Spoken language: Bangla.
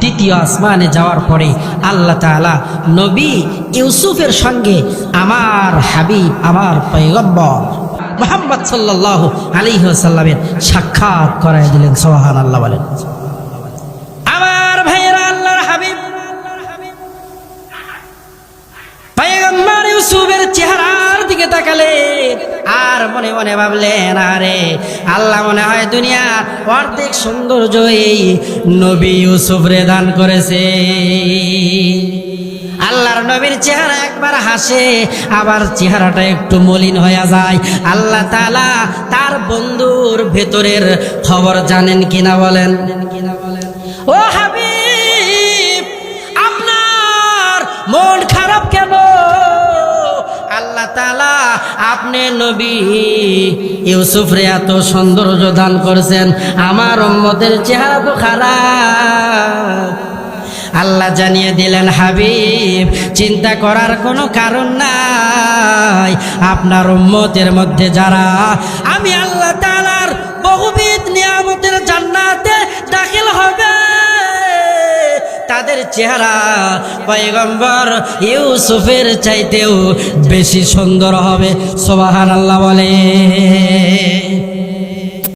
তৃতীয় আসমানে যাওয়ার পরে আল্লাহ তাআলা নবী ইউসুফের সঙ্গে আমার হাবিব, আমার পৈগম্বর মোহাম্মদ সাল্লাহ আলী সাল্লামের সাক্ষাৎ করাই দিলেন সোহান আল্লাহ বলেন আর মনে মনে ভাবলেন, আরে আল্লাহ মনে হয় দুনিয়ার অর্ধেক সৌন্দর্য এই নবী ইউসুফ রে দান করেছে। আল্লাহর নবীর চেহারা একবার হাসে, আবার চেহারাটা একটু মলিন হয়ে যায়। আল্লাহ তাআলা তার বন্ধুর ভেতরের খবর জানেন কিনা বলেন? ও হাবিব, আপনার মন আপনি নবী ইউসুফ রে এত সৌন্দর্য দান করেছেন। আমার উম্মতের চেহারা তো খারাপ। আল্লাহ জানিয়ে দিলেন, হাবিব, চিন্তা করার কোনো কারণ নাই। আপনার উম্মতের মধ্যে যারা, আমি আল্লাহ তালার তাদের চেহারা পয়গম্বর ইউসুফের চাইতেও বেশি সুন্দর হবে। সোবাহান আল্লাহ বলে।